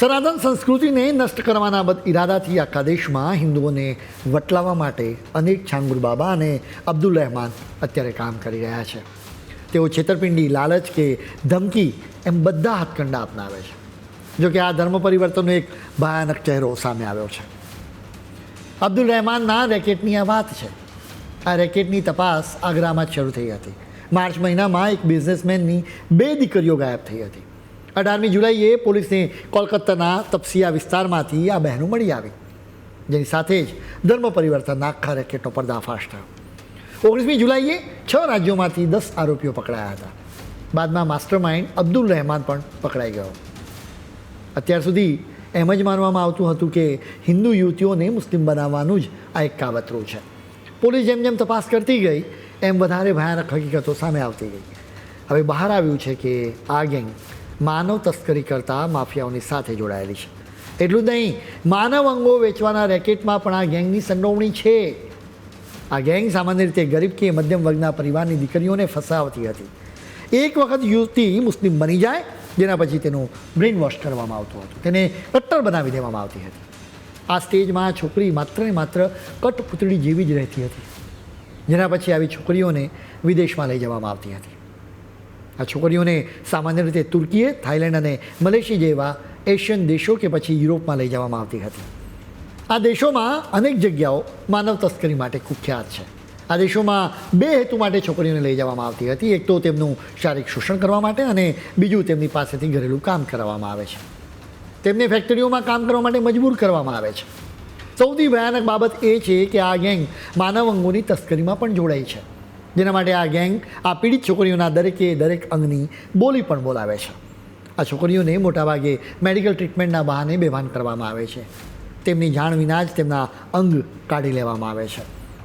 સનાતન સંસ્કૃતિને નષ્ટ કરવાના બદ ઇરાદાથી આખા દેશમાં હિન્દુઓને વટલાવવા માટે અનેક છાંગુર બાબા અને અબ્દુલ રહેમાન અત્યારે કામ કરી રહ્યા છે. તેઓ છેતરપિંડી, લાલચ કે ધમકી એમ બધા હાથકંડા અપનાવે છે. જોકે આ ધર્મ પરિવર્તનનો એક ભયાનક ચહેરો સામે આવ્યો છે. અબ્દુલ રહેમાનના રેકેટની આ વાત છે. આ રેકેટની તપાસ આગ્રામાં જ શરૂ થઈ હતી. માર્ચ મહિનામાં એક બિઝનેસમેનની બે દીકરીઓ ગાયબ થઈ હતી. અઢારમી જુલાઈએ પોલીસને કોલકાતાના તપસિયા વિસ્તારમાંથી આ બહેનો મળી આવી. જેની સાથે જ ધર્મ પરિવર્તનના આખા રેકેટનો પર્દાફાશ થયો. ઓગણીસમી જુલાઈએ છ રાજ્યોમાંથી દસ આરોપીઓ પકડાયા હતા. બાદમાં માસ્ટર માઇન્ડ અબ્દુલ રહેમાન પણ પકડાઈ ગયો. અત્યાર સુધી એમ જ માનવામાં આવતું હતું કે હિન્દુ યુવતીઓને મુસ્લિમ બનાવવાનું જ આ એક કાવતરું છે. પોલીસ જેમ જેમ તપાસ કરતી ગઈ, એમ વધારે ભયાનક હકીકતો સામે આવતી ગઈ. હવે બહાર આવ્યું છે કે આ ગેંગ માનવ તસ્કરી કરતા માફિયાઓની સાથે જોડાયેલી છે. એટલું જ નહીં, માનવ અંગો વેચવાના રેકેટમાં પણ આ ગેંગની સંડોવણી છે. આ ગેંગ સામાન્ય રીતે ગરીબ કે મધ્યમ વર્ગના પરિવારની દીકરીઓને ફસાવતી હતી. એક વખત યુવતી મુસ્લિમ બની જાય, જેના પછી તેનું બ્રેઇન વોશ કરવામાં આવતું હતું. તેને કટ્ટર બનાવી દેવામાં આવતી હતી. આ સ્ટેજમાં છોકરી માત્ર ને માત્ર કટપુતળી જેવી જ રહેતી હતી, જેના પછી આવી છોકરીઓને વિદેશમાં લઈ જવામાં આવતી હતી. આ છોકરીઓને સામાન્ય રીતે તુર્કીએ, થાઇલેન્ડ અને મલેશિયા જેવા એશિયન દેશો કે પછી યુરોપમાં લઈ જવામાં આવતી હતી. આ દેશોમાં અનેક જગ્યાઓ માનવ તસ્કરી માટે કુખ્યાત છે. આ દેશોમાં બે હેતુ માટે છોકરીઓને લઈ જવામાં આવતી હતી. એક તો તેમનું શારીરિક શોષણ કરવા માટે અને બીજું તેમની પાસેથી ઘરેલું કામ કરાવવામાં આવે છે. તેમને ફેક્ટરીઓમાં કામ કરવા માટે મજબૂર કરવામાં આવે છે. સૌથી ભયાનક બાબત એ છે કે આ ગેંગ માનવ અંગોની તસ્કરીમાં પણ જોડાઈ છે. જેના માટે આ ગેંગ, આ પીડિત છોકરીઓના દરેકે દરેક અંગની બોલી પણ બોલાવે છે. આ છોકરીઓને મોટાભાગે મેડિકલ ટ્રીટમેન્ટના બહાને બેભાન કરવામાં આવે છે. તેમની જાણ વિના જ તેમના અંગ કાઢી લેવામાં આવે છે.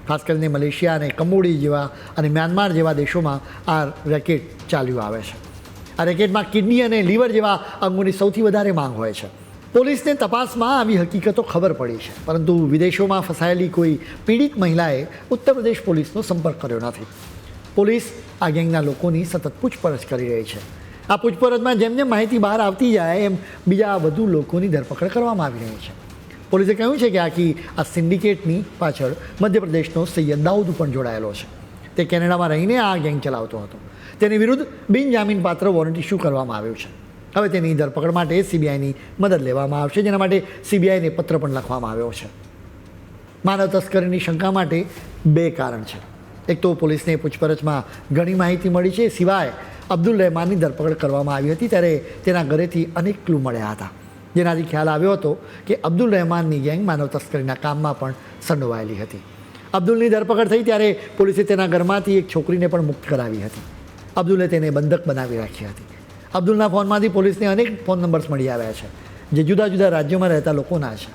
ખાસ કરીને મલેશિયા અને કંબોડી જેવા અને મ્યાનમાર જેવા દેશોમાં આ રેકેટ ચાલ્યું આવે છે. આ રેકેટમાં કિડની અને લીવર જેવા અંગોની સૌથી વધારે માંગ હોય છે. પોલીસને તપાસમાં આવી હકીકતો ખબર પડી છે. પરંતુ વિદેશોમાં ફસાયેલી કોઈ પીડિત મહિલાએ ઉત્તર પ્રદેશ પોલીસનો સંપર્ક કર્યો નથી. પોલીસ આ ગેંગના લોકોની સતત પૂછપરછ કરી રહી છે. આ પૂછપરછમાં જેમ જેમ માહિતી બહાર આવતી જાય એમ બીજા વધુ લોકોની ધરપકડ કરવામાં આવી રહી છે. પોલીસે કહ્યું છે કે આખી આ સિન્ડિકેટની પાછળ મધ્યપ્રદેશનો સૈયદ દાઉદ પણ જોડાયેલો છે. તે કેનેડામાં રહીને આ ગેંગ ચલાવતો હતો. તેની વિરુદ્ધ બિનજામીનપાત્ર વોરંટ ઇસ્યુ કરવામાં આવ્યું છે. હવે તેની ધરપકડ માટે સીબીઆઈની મદદ લેવામાં આવશે, જેના માટે સીબીઆઈને પત્ર પણ લખવામાં આવ્યો છે. માનવ તસ્કરીની શંકા માટે બે કારણ છે. એક તો પોલીસને પૂછપરછમાં ઘણી માહિતી મળી છે, સિવાય અબ્દુલ રહેમાનની ધરપકડ કરવામાં આવી હતી ત્યારે તેના ઘરેથી અનેક ક્લુ મળ્યા હતા. જેનાથી ખ્યાલ આવ્યો હતો કે અબ્દુલ રહેમાનની ગેંગ માનવ તસ્કરીના કામમાં પણ સંડોવાયેલી હતી. અબ્દુલની ધરપકડ થઈ ત્યારે પોલીસે તેના ઘરમાંથી એક છોકરીને પણ મુક્ત કરાવી હતી. અબ્દુલે તેને બંધક બનાવી રાખી હતી. અબ્દુલના ફોનમાંથી પોલીસને અનેક ફોન નંબર્સ મળી આવ્યા છે, જે જુદા જુદા રાજ્યોમાં રહેતા લોકોના છે.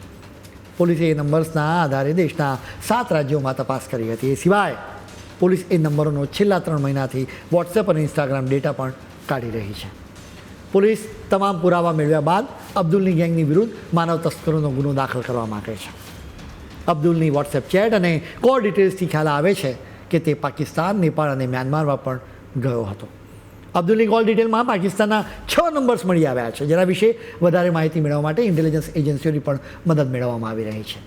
પોલીસે એ નંબર્સના આધારે દેશના સાત રાજ્યોમાં તપાસ કરી હતી. એ સિવાય પોલીસ એ નંબરોનો છેલ્લા ત્રણ મહિનાથી વોટ્સએપ અને ઇન્સ્ટાગ્રામ ડેટા પણ કાઢી રહી છે. પોલીસ તમામ પુરાવા મેળવ્યા બાદ અબ્દુલની ગેંગની વિરુદ્ધ માનવ તસ્કરોનો ગુનો દાખલ કરવા માગે છે. અબ્દુલની વોટ્સએપ ચેટ અને કોર ડિટેલ્સથી ખ્યાલ આવે છે કે તે પાકિસ્તાન, નેપાળ અને મ્યાનમારમાં પણ ગયો હતો. અબ્દુલની ઓલ ડિટેલમાં પાકિસ્તાનના છ નંબર્સ મળી આવ્યા છે, જેના વિશે વધારે માહિતી મેળવવા માટે ઇન્ટેલિજન્સ એજન્સીઓની પણ મદદ મેળવવામાં આવી રહી છે.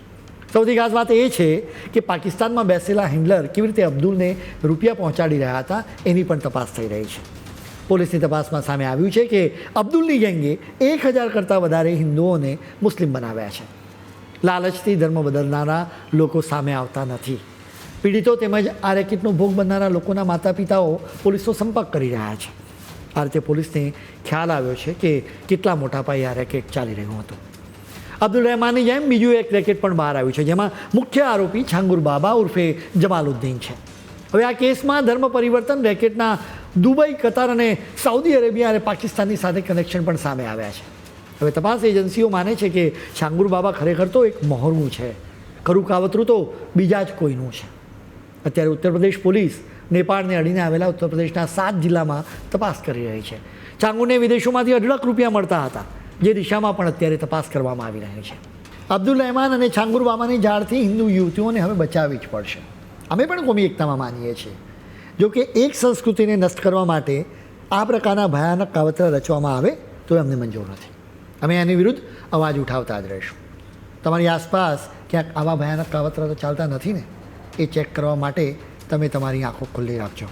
સૌથી ખાસ વાત એ છે કે પાકિસ્તાનમાં બેસેલા હેન્ડલર કેવી રીતે અબ્દુલને રૂપિયા પહોંચાડી રહ્યા હતા, એની પણ તપાસ થઈ રહી છે. પોલીસની તપાસમાં સામે આવ્યું છે કે અબ્દુલની ગેંગે એક હજાર કરતાં વધારે હિન્દુઓને મુસ્લિમ બનાવ્યા છે. લાલચથી ધર્મ બદલનારા લોકો સામે આવતા નથી. પીડિતો તેમજ આ રેકેટનો ભોગ બનનારા લોકોના માતા પિતાઓ પોલીસનો સંપર્ક કરી રહ્યા છે. આ રીતે પોલીસને ખ્યાલ આવ્યો છે કે કેટલા મોટા પાયે આ રેકેટ ચાલી રહ્યું હતું. અબ્દુલ રહેમાનની જેમ બીજું એક રેકેટ પણ બહાર આવ્યું છે, જેમાં મુખ્ય આરોપી છાંગુર બાબા ઉર્ફે જમાલુદ્દીન છે. હવે આ કેસમાં ધર્મ પરિવર્તન રેકેટના દુબઈ, કતાર અને સાઉદી અરેબિયા અને પાકિસ્તાનની સાથે કનેક્શન પણ સામે આવ્યા છે. હવે તપાસ એજન્સીઓ માને છે કે છાંગુર બાબા ખરેખર તો એક મહોરવું છે. ખરું કાવતરું તો બીજા જ કોઈનું છે. અત્યારે ઉત્તર પ્રદેશ પોલીસ નેપાળને અડીને આવેલા ઉત્તર પ્રદેશના સાત જિલ્લામાં તપાસ કરી રહી છે. ચાંગુને વિદેશોમાંથી અઢળક રૂપિયા મળતા હતા, જે દિશામાં પણ અત્યારે તપાસ કરવામાં આવી રહી છે. અબ્દુલ રહેમાન અને છાંગુર બાબાની જાળથી હિન્દુ યુવતીઓને હવે બચાવવી જ પડશે. અમે પણ કોમી એકતામાં માનીએ છીએ. જો કે એક સંસ્કૃતિને નષ્ટ કરવા માટે આ પ્રકારના ભયાનક કાવતરા રચવામાં આવે, તો અમને મંજૂર નથી. અમે એની વિરુદ્ધ અવાજ ઉઠાવતા જ રહીશું. તમારી આસપાસ ક્યાંક આવા ભયાનક કાવતરા તો ચાલતા નથી ને? એ ચેક કરવા માટે તમે તમારી આંખો ખુલ્લી રાખજો.